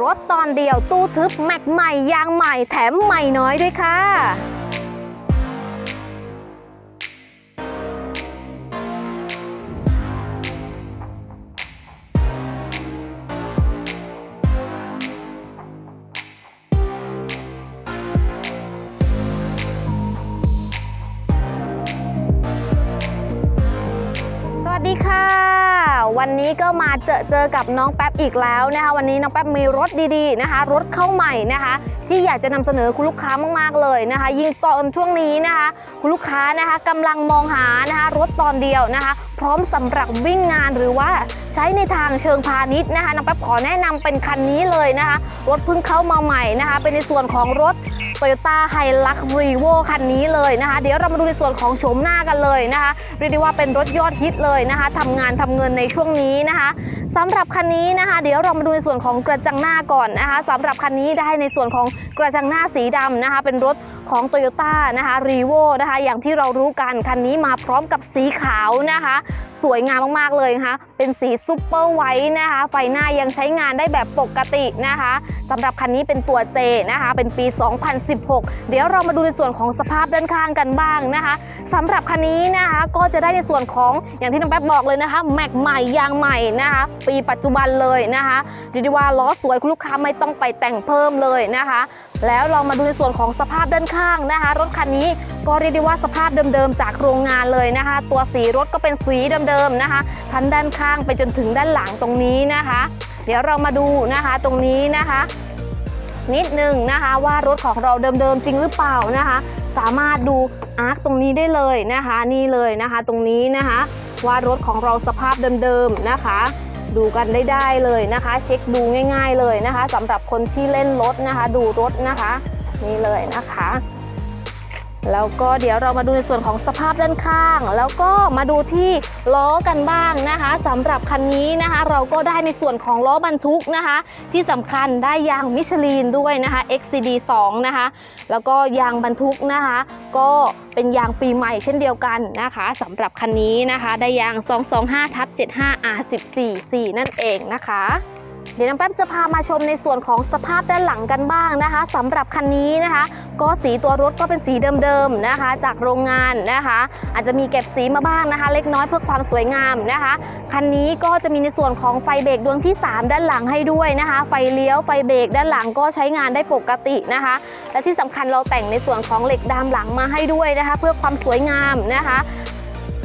รถตอนเดียวตู้ทึบแม็กใหม่ยางใหม่แถมใหม่น้อยด้วยค่ะ วันนี้ก็มาเจอเจอกับน้องแป๊บอีกแล้วนะคะวันนี้น้องแป๊บมีรถดีๆนะคะ รถเข้าใหม่นะคะ ที่อยากจะนำเสนอคุณลูกค้ามากๆเลยนะคะ ยิ่งตอนช่วงนี้นะคะ คุณลูกค้านะคะกำลังมองหานะคะรถตอนเดียวนะคะ พร้อมสำหรับวิ่งงานหรือว่าใช้ในทางเชิงพาณิชย์นะคะน้องแป๊บขอแนะนำเป็นคันนี้เลยนะคะ รถเพิ่งเข้ามาใหม่นะคะ เป็นในส่วนของรถ Toyota Hilux Revo คันนี้เลยนะคะ เดี๋ยวเรามาดูในส่วนของโฉมหน้ากันเลยนะคะเรียกได้ว่าเป็นรถยอดฮิตเลยนะคะทำงานทำเงินในช่วงนี้นะคะสำหรับคันนี้นะคะ เดี๋ยวเรามาดูในส่วนของกระจังหน้าก่อนนะคะสำหรับคันนี้ได้ในส่วนของกระจังหน้าสีดำนะคะ เป็นรถของ Toyota นะคะ Revo นะคะ อย่างที่เรารู้กันคันนี้มาพร้อมกับสีขาวนะคะ สวยงามมากๆเลยนะคะ เป็นสีซูเปอร์ไวท์นะคะ ไฟหน้ายังใช้งานได้แบบปกตินะคะสำหรับคันนี้เป็นตัวเจนะคะ เป็นปี 2016 เดี๋ยวเรามาดูในส่วนของสภาพด้านข้างกันบ้างนะคะ สำหรับคันนี้นะคะก็จะได้ในส่วนของอย่างที่น้องแป๊บบอกเลยนะคะแม็กใหม่ยางใหม่นะคะปีปัจจุบันเลยนะคะเรียกได้ว่าล้อสวยคุณลูกค้าไม่ต้องไปแต่งเพิ่มเลยนะคะ แล้วเรามาดูในส่วนของสภาพด้านข้างนะคะ รถคันนี้ก็เรียกได้ว่าสภาพเดิมๆจากโรงงานเลยนะคะ ตัวสีรถก็เป็นสีเดิมๆนะคะทั้งด้านข้างไปจนถึงด้านหลังตรงนี้นะคะ เดี๋ยวเรามาดูนะคะตรงนี้นะคะนิดหนึ่งนะคะว่ารถของเราเดิมๆจริงหรือเปล่านะคะ สามารถดู อาร์คตรงนี้ได้เลยนะคะ นี่เลยนะคะ ตรงนี้นะคะว่ารถของเราสภาพเดิมๆนะคะดูกันได้ได้เลยนะคะ เช็คดูง่าย ๆเลยนะคะสำหรับคนที่เล่นรถนะคะ ดูรถนะคะ นี่เลยนะคะ แล้วก็เดี๋ยวเรามาดูในส่วนของสภาพด้านข้าง แล้วก็มาดูที่ล้อกันบ้างนะคะสำหรับคันนี้นะคะ เราก็ได้ในส่วนของล้อบรรทุกนะคะ ที่สำคัญได้ยางมิชลินด้วยนะคะ XCD 2นะคะแล้วก็ยางบรรทุกนะคะ ก็เป็นยางปีใหม่เช่นเดียวกันนะคะสำหรับคันนี้นะคะ ได้ยาง 225ทับ75 R14 4นั่นเองนะคะ เดี๋ยวน้องแป๊บจะพามาชมในส่วนของสภาพด้านหลังกันบ้างนะคะสำหรับคันนี้นะคะ ก็สีตัวรถก็เป็นสีเดิมๆนะคะ จากโรงงานนะคะ อาจจะมีเก็บสีมาบ้างนะคะ เล็กน้อยเพื่อความสวยงามนะคะคันนี้ก็จะมีในส่วนของไฟเบรกดวงที่ 3 ด้านหลังให้ด้วยนะคะ ไฟเลี้ยวไฟเบรกด้านหลังก็ใช้งานได้ปกตินะคะ และที่สำคัญเราแต่งในส่วนของเหล็กดามหลังมาให้ด้วยนะคะ เพื่อความสวยงามนะคะ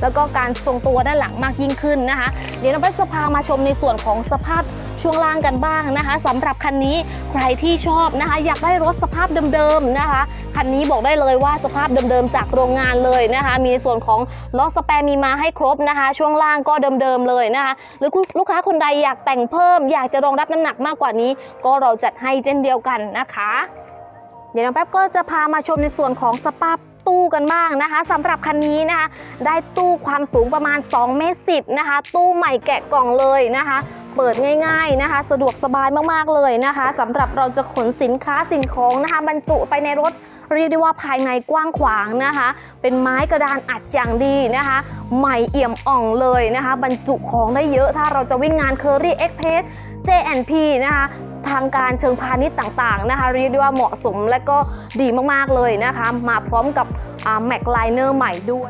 แล้วก็การทรงตัวด้านหลังมากยิ่งขึ้นนะคะ เดี๋ยวเราไปจะพามาชมในส่วนของสภาพ ช่วงล่างกันบ้างนะคะสำหรับคันนี้ใครที่ชอบนะคะ อยากได้รถสภาพเดิมๆนะคะคันนี้บอกได้เลยว่าสภาพเดิมๆจากโรงงานเลยนะคะ มีในส่วนของล้อสแปรมีมาให้ครบนะคะ ช่วงล่างก็เดิมๆเลยนะคะหรือคุณลูกค้าคนใดอยากแต่งเพิ่ม อยากจะรองรับน้ำหนักมากกว่านี้ ก็เราจัดให้เช่นเดียวกันนะคะ เดี๋ยวน้องแป๊บก็จะพามาชมในส่วนของสภาพตู้กันบ้างนะคะสำหรับคันนี้นะคะ ได้ตู้ความสูงประมาณ2เมตร10นะคะ ตู้ใหม่แกะกล่องเลยนะคะ เปิดง่ายๆนะคะ สะดวกสบายมากๆเลยนะคะสำหรับเราจะขนสินค้าสิ่งของนะคะ บรรจุไปในรถเรียกได้ว่าภายในกว้างขวางนะคะ เป็นไม้กระดานอัดอย่างดีนะคะ ใหม่เอี่ยมอ่องเลยนะคะ บรรจุของได้เยอะถ้าเราจะวิ่งงาน Curry Express J&P นะคะทางการเชิงพาณิชย์ต่างๆนะคะ เรียกได้ว่าเหมาะสมและก็ดีมากๆเลยนะคะ มาพร้อมกับแม็กไลเนอร์ใหม่ด้วย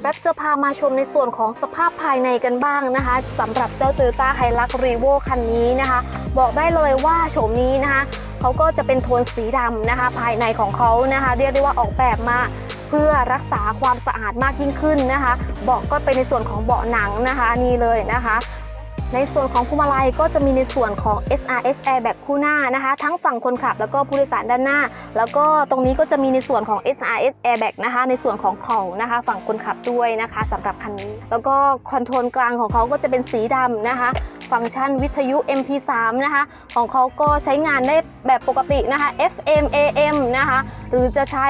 แป๊บจะพามาชมในส่วนของสภาพภายในกันบ้างนะคะสำหรับเจ้า Toyota Hilux Revo คันนี้นะคะ บอกได้เลยว่าโฉมนี้นะคะเขาก็จะเป็นโทนสีดำนะคะ ภายในของเขานะคะ เรียกได้ว่าออกแบบมาเพื่อรักษาความสะอาดมากยิ่งขึ้นนะคะ เบาะก็เป็นในส่วนของเบาะหนังนะคะนี่เลยนะคะ ในส่วนของพวงมาลัยก็จะมีในส่วนของ SRS Airbag คู่หน้านะคะ ทั้งฝั่งคนขับแล้วก็ผู้โดยสารด้านหน้า แล้วก็ตรงนี้ก็จะมีในส่วนของ SRS Airbag นะคะ ในส่วนของของนะคะ ฝั่งคนขับด้วยนะคะสำหรับคันนี้ แล้วก็คอนโทรลกลางของเขาก็จะเป็นสีดำนะคะ ฟังก์ชันวิทยุ MP3 นะคะ ของเขาก็ใช้งานได้แบบปกตินะคะ FM AM นะคะ หรือจะใช้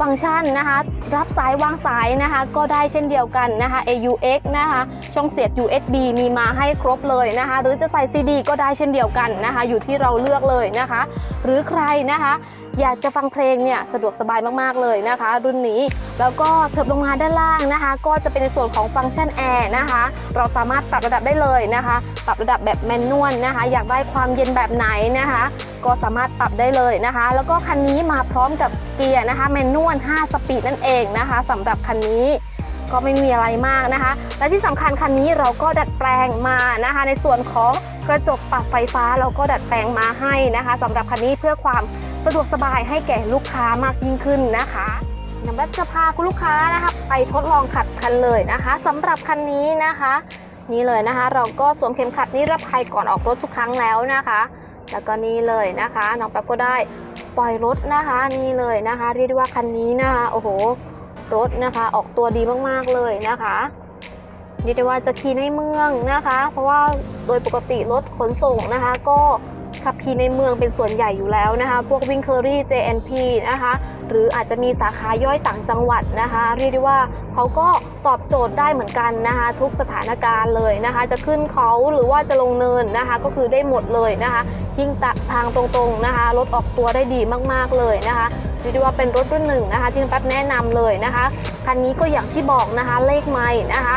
ฟังก์ชันนะคะ รับสายวางสายนะคะ ก็ได้เช่นเดียวกันนะคะ AUX นะคะ ช่องเสียบ USB มีมาให้ครบเลยนะคะ หรือจะใส่ CD ก็ได้เช่นเดียวกันนะคะ อยู่ที่เราเลือกเลยนะคะ หรือใครนะคะ อยากจะฟังเพลงเนี่ยสะดวกสบายมากๆเลยนะคะ รุ่นนี้แล้วก็เถิบลงมาด้านล่างนะคะ ก็จะเป็นในส่วนของฟังก์ชันแอร์นะคะ เราสามารถปรับระดับได้เลยนะคะ ปรับระดับแบบแมนนวลนะคะ อยากได้ความเย็นแบบไหนนะคะ ก็สามารถปรับได้เลยนะคะ แล้วก็คันนี้มาพร้อมกับเกียร์นะคะแมนนวล5สปีดนั่นเองนะคะสำหรับคันนี้ ก็ไม่มีอะไรมากนะคะ และที่สำคัญคันนี้เราก็ดัดแปลงมานะคะ ในส่วนของกระจกปรับไฟฟ้าเราก็ดัดแปลงมาให้นะคะสำหรับคันนี้เพื่อความสะดวกสบายให้แก่ลูกค้ามากยิ่งขึ้นนะคะเดี๋ยวแบทจะพาคุณลูกค้านะคะไปทดลองขับคันเลยนะคะสำหรับคันนี้นะคะ นี่เลยนะคะ เราก็สวมเข็มขัดนิรภัยก่อนออกรถทุกครั้งแล้วนะคะแล้วก็นี่เลยนะคะน้องแป๊บก็ได้ปล่อยรถนะคะ นี่เลยนะคะ เรียกได้ว่าคันนี้นะคะโอ้โห รถนะคะ ออกตัวดีมากๆเลยนะคะเรียกได้ว่าจะขี่ในเมืองนะคะ เพราะว่าโดยปกติรถขนส่งนะคะ ก็ขับขี่ในเมืองเป็นส่วนใหญ่อยู่แล้วนะคะ พวกวิ่งเคอรี่ JNP นะคะ หรืออาจจะมีสาขาย่อยต่างจังหวัดนะคะ เรียกได้ว่าเขาก็ตอบโจทย์ได้เหมือนกันนะคะ ทุกสถานการณ์เลยนะคะ จะขึ้นเขาหรือว่าจะลงเนินนะคะ ก็คือได้หมดเลยนะคะยิ่งทางตรงๆนะคะรถออกตัวได้ดีมากๆเลยนะคะเรียกได้ว่าเป็นรถรุ่นหนึ่งนะคะ ที่แป๊บแนะนำเลยนะคะคันนี้ก็อย่างที่บอกนะคะเลขไม่นะคะ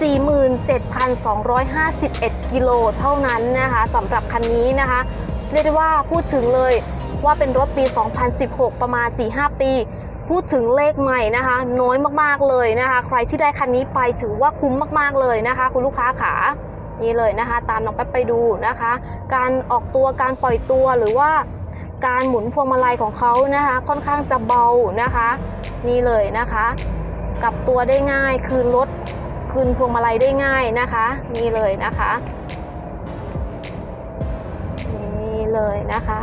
47,251 กิโลเท่านั้นนะคะสำหรับคันนี้นะคะ เรียกได้ว่าพูดถึงเลย ว่าเป็นรถปี 2016 ประมาณ 4-5 ปี พูดถึงเลขใหม่นะคะ น้อยมากๆเลยนะคะ ใครที่ได้คันนี้ไปถือว่าคุ้มมากๆเลยนะคะ คุณลูกค้าขานี่เลยนะคะ ตามน้องแป๊บไปดูนะคะ การออกตัวการปล่อยตัวหรือว่าการหมุนพวงมาลัยของเขานะคะ ค่อนข้างจะเบานะคะ นี่เลยนะคะกลับตัวได้ง่ายคืนรถคืนพวงมาลัยได้ง่ายนะคะ นี่เลยนะคะ นี่เลยนะคะ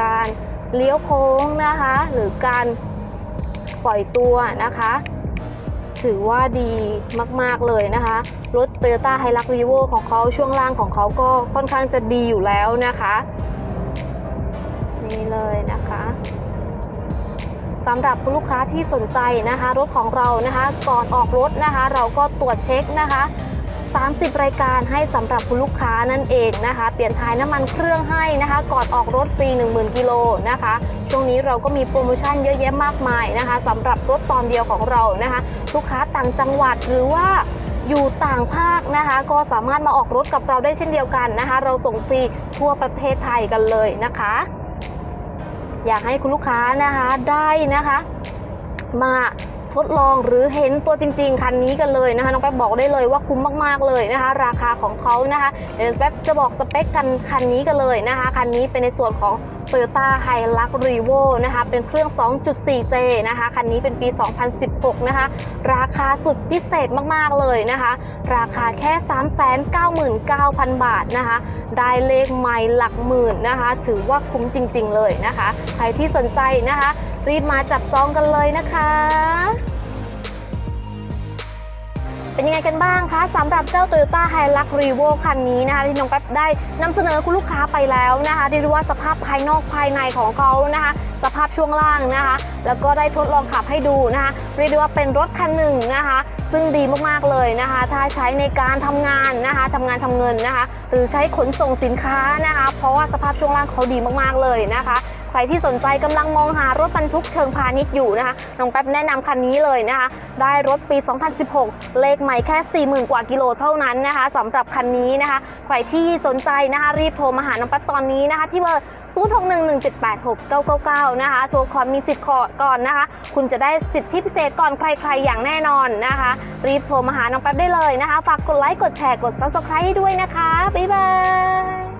การเลี้ยวโค้งนะคะ หรือการปล่อยตัวนะคะ ถือว่าดีมาก ๆ เลยนะคะ รถ Toyota h i l u x r e v o ของเขาช่วงล่างของเขาก็ค่อนข้างจะดีอยู่แล้วนะคะ นี่เลยนะคะสำหรับลูกค้าที่สนใจนะคะ รถของเรานะคะ ก่อนออกรถนะคะ เราก็ตรวจเช็คนะคะ 30 รายการให้สำหรับคุณลูกค้านั่นเองนะคะ เปลี่ยนถ่ายน้ำมันเครื่องให้นะคะ ก่อนออกรถฟรี 10,000 กิโลนะคะช่วงนี้เราก็มีโปรโมชั่นเยอะแยะมากมายนะคะสำหรับรถตอนเดียวของเรานะคะ ลูกค้าต่างจังหวัดหรือว่าอยู่ต่างภาคนะคะ ก็สามารถมาออกรถกับเราได้เช่นเดียวกันนะคะ เราส่งฟรีทั่วประเทศไทยกันเลยนะคะ อยากให้คุณลูกค้านะคะได้นะคะ มา ทดลองหรือเห็นตัวจริง ๆ คันนี้กันเลยนะคะน้องแป๊บบอกได้เลยว่าคุ้มมากๆเลยนะคะ ราคาของเขานะคะเดี๋ยวแป๊บจะบอกสเปคกันคันนี้กันเลยนะคะคันนี้เป็นในส่วนของ Toyota Hilux Revo นะคะเป็นเครื่อง 2.4J นะคะคันนี้เป็นปี 2016 นะคะ ราคาสุดพิเศษมากๆเลยนะคะ ราคาแค่ 399,000 บาทนะคะ ได้เลขไมล์หลักหมื่นนะคะ ถือว่าคุ้มจริงๆเลยนะคะ ใครที่สนใจนะคะ รีบมาจับจองกันเลยนะคะ เป็นยังไงกันบ้างคะสำหรับเจ้า Toyota Hilux Revo คันนี้นะคะ ที่น้องแป๊บได้นำเสนอคุณลูกค้าไปแล้วนะคะเรียกได้ว่าสภาพภายนอกภายในของเขานะคะ สภาพช่วงล่างนะคะ แล้วก็ได้ทดลองขับให้ดูนะคะเรียกได้ว่าเป็นรถคันหนึ่งนะคะซึ่งดีมากๆเลยนะคะ ถ้าใช้ในการทำงานนะคะทำงานทำเงินนะคะ หรือใช้ขนส่งสินค้านะคะ เพราะว่าสภาพช่วงล่างเขาดีมากๆเลยนะคะ ใครที่สนใจกำลังมองหารถบรรทุกเชิงพาณิชย์อยู่นะคะ น้องแป๊บแนะนำคันนี้เลยนะคะ ได้รถปี 2016 เลขใหม่แค่ 40,000 กว่ากิโลเท่านั้นนะคะสำหรับคันนี้นะคะ ใครที่สนใจนะคะรีบโทรมาหาน้องแป๊บตอนนี้นะคะ ที่เบอร์0611786999 นะคะ โทรคอนมีสิทธิ์ขอก่อนนะคะ คุณจะได้สิทธิพิเศษก่อนใครๆ อย่างแน่นอนนะคะ รีบโทรมาหาน้องแป๊บได้เลยนะคะ ฝากกดไลค์ กดแชร์ กด subscribe ให้ด้วยนะคะ บ๊ายบาย